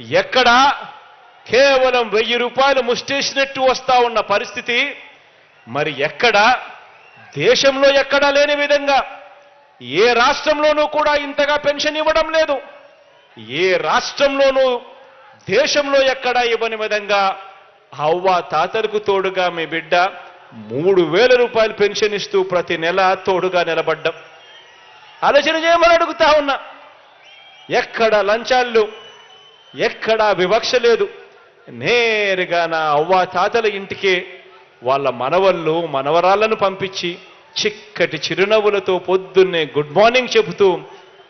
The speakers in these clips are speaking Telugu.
ఎక్కడ కేవలం వెయ్యి రూపాయలు ముష్టేసినట్టు వస్తా ఉన్న పరిస్థితి మరి ఎక్కడ? దేశంలో ఎక్కడా లేని విధంగా ఏ రాష్ట్రంలోనూ కూడా ఇంతగా పెన్షన్ ఇవ్వడం లేదు. ఏ రాష్ట్రంలోనూ దేశంలో ఎక్కడా ఇవ్వని విధంగా అవ్వ తాతలకు తోడుగా మీ బిడ్డ మూడు వేల రూపాయలు పెన్షన్ ఇస్తూ ప్రతి నెల తోడుగా నిలబడ్డం. ఆలోచన చేయమని అడుగుతా ఉన్నా. ఎక్కడ లంచాలు ఎక్కడా వివక్ష లేదు. నేరుగా నా అవ్వ తాతల ఇంటికే వాళ్ళ మనవళ్ళు మనవరాళ్ళను పంపించి చిక్కటి చిరునవ్వులతో పొద్దున్నే గుడ్ మార్నింగ్ చెబుతూ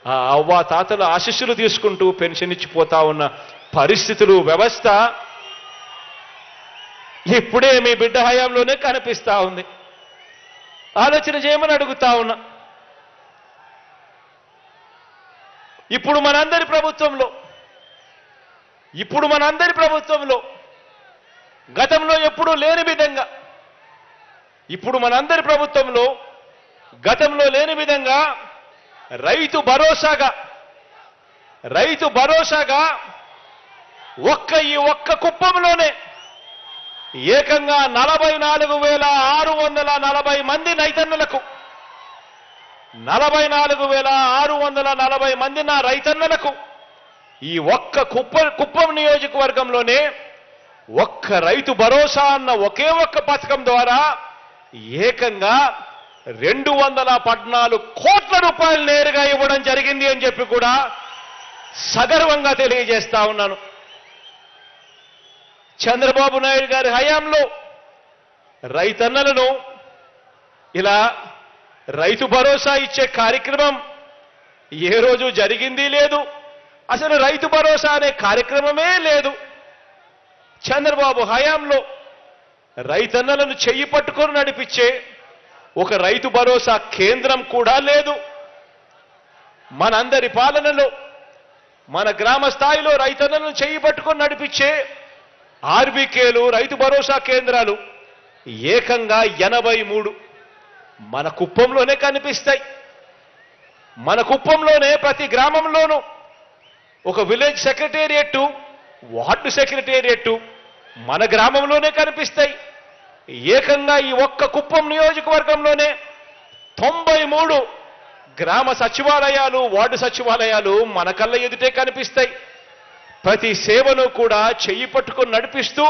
ఆ అవ్వ తాతల ఆశీస్సులు తీసుకుంటూ పెన్షన్ ఇచ్చిపోతా ఉన్న పరిస్థితులు వ్యవస్థ ఇప్పుడే మీ బిడ్డ హయాంలోనే కనిపిస్తా ఉంది. ఆలోచన చేయమని అడుగుతా ఉన్నా. ఇప్పుడు మనందరి ప్రభుత్వంలో ఇప్పుడు మనందరి ప్రభుత్వంలో గతంలో ఎప్పుడూ లేని విధంగా ఇప్పుడు మనందరి ప్రభుత్వంలో గతంలో లేని విధంగా రైతు భరోసాగా రైతు భరోసాగా ఒక్క ఈ ఒక్క కుప్పంలోనే ఏకంగా నలభై నాలుగు వేల ఆరు వందల నలభై మంది రైతన్నలకు నలభై నాలుగు వేల ఆరు వందల నలభై మంది నా రైతన్నలకు ఈ ఒక్క కుప్ప కుప్పం నియోజకవర్గంలోనే ఒక్క రైతు భరోసా అన్న ఒకే ఒక్క పథకం ద్వారా ఏకంగా రెండు వందల పద్నాలుగు కోట్ల రూపాయలు నేరుగా ఇవ్వడం జరిగింది అని చెప్పి కూడా సగర్వంగా తెలియజేస్తా ఉన్నాను. చంద్రబాబు నాయుడు గారి హయాంలో రైతన్నలను ఇలా రైతు భరోసా ఇచ్చే కార్యక్రమం ఏ రోజు జరిగింది లేదు. అసలు రైతు భరోసా అనే కార్యక్రమమే లేదు. చంద్రబాబు హయాంలో రైతన్నలను చెయ్యి పట్టుకొని నడిపించే ఒక రైతు భరోసా కేంద్రం కూడా లేదు. మనందరి పాలనలో మన గ్రామ స్థాయిలో రైతన్నలను చెయ్యి పట్టుకొని నడిపించే ఆర్బీకేలు రైతు భరోసా కేంద్రాలు ఏకంగా ఎనభై మూడు మన కుప్పంలోనే కనిపిస్తాయి. మన కుప్పంలోనే ప్రతి గ్రామంలోనూ ఒక విలేజ్ సెక్రటేరియట్ వార్డు సెక్రటేరియట్ మన గ్రామంలోనే కనిపిస్తాయి. ఏకంగా ఈ ఒక్క కుప్పం నియోజకవర్గంలోనే తొంభై మూడు గ్రామ సచివాలయాలు వార్డు సచివాలయాలు మన కళ్ళ ఎదుటే కనిపిస్తాయి. ప్రతి సేవను కూడా చెయ్యి పట్టుకొని నడిపిస్తూ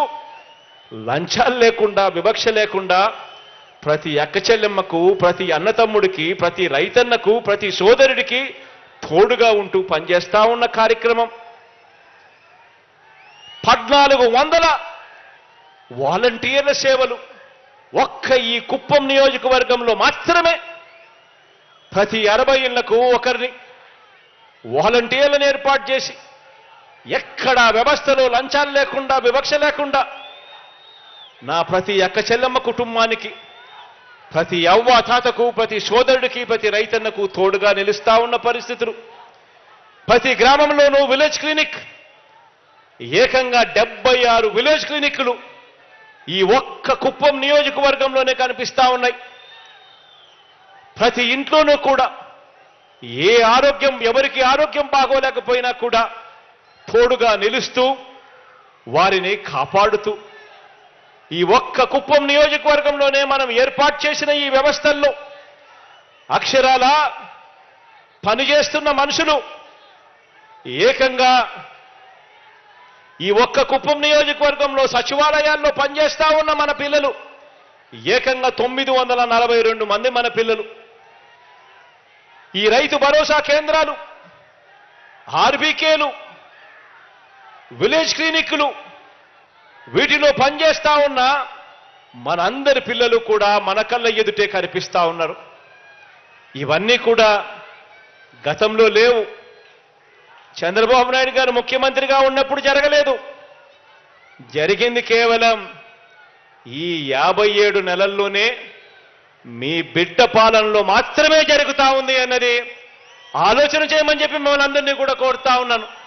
లంచాలు లేకుండా వివక్ష లేకుండా ప్రతి అక్క చెల్లెమ్మకు ప్రతి అన్నతమ్ముడికి ప్రతి రైతన్నకు ప్రతి సోదరుడికి తోడుగా ఉంటూ పనిచేస్తా ఉన్న కార్యక్రమం. పద్నాలుగు వందల వాలంటీర్ల సేవలు ఒక్క ఈ కుప్పం నియోజకవర్గంలో మాత్రమే. ప్రతి అరవై ఇళ్ళకు ఒకరిని వాలంటీర్లను ఏర్పాటు చేసి ఎక్కడా వ్యవస్థలో లంచాలు లేకుండా వివక్ష లేకుండా నా ప్రతి అక్క చెల్లెమ్మ కుటుంబానికి ప్రతి అవ్వ తాతకు ప్రతి సోదరుడికి ప్రతి రైతన్నకు తోడుగా నిలుస్తా ఉన్న పరిస్థితులు. ప్రతి గ్రామంలోనూ విలేజ్ క్లినిక్ ఏకంగా డెబ్బై ఆరు విలేజ్ క్లినిక్లు ఈ ఒక్క కుప్పం నియోజకవర్గంలోనే కనిపిస్తా ఉన్నాయి. ప్రతి ఇంట్లోనూ కూడా ఏ ఆరోగ్యం ఎవరికి ఆరోగ్యం బాగోలేకపోయినా కూడా తోడుగా నిలుస్తూ వారిని కాపాడుతూ ఈ ఒక్క కుప్పం నియోజకవర్గంలోనే మనం ఏర్పాటు చేసిన ఈ వ్యవస్థల్లో అక్షరాల పనిచేస్తున్న మనుషులు ఏకంగా ఈ ఒక్క కుప్పం నియోజకవర్గంలో సచివాలయాల్లో పనిచేస్తా ఉన్న మన పిల్లలు ఏకంగా తొమ్మిది వందల నలభై రెండు మంది మన పిల్లలు. ఈ రైతు భరోసా కేంద్రాలు ఆర్బీకేలు విలేజ్ క్లినిక్లు వీటిలో పనిచేస్తా ఉన్న మనందరి పిల్లలు కూడా మన కళ్ళ ఎదుటే కనిపిస్తూ ఉన్నారు. ఇవన్నీ కూడా గతంలో లేవు. చంద్రబాబు నాయుడు గారు ముఖ్యమంత్రిగా ఉన్నప్పుడు జరగలేదు. జరిగింది కేవలం ఈ యాభై ఏడు నెలల్లోనే మీ బిడ్డ పాలనలో మాత్రమే జరుగుతూ ఉంది అన్నది ఆలోచన చేయమని చెప్పి మిమ్మల్ని అందరినీ కూడా కోరుతా ఉన్నాను.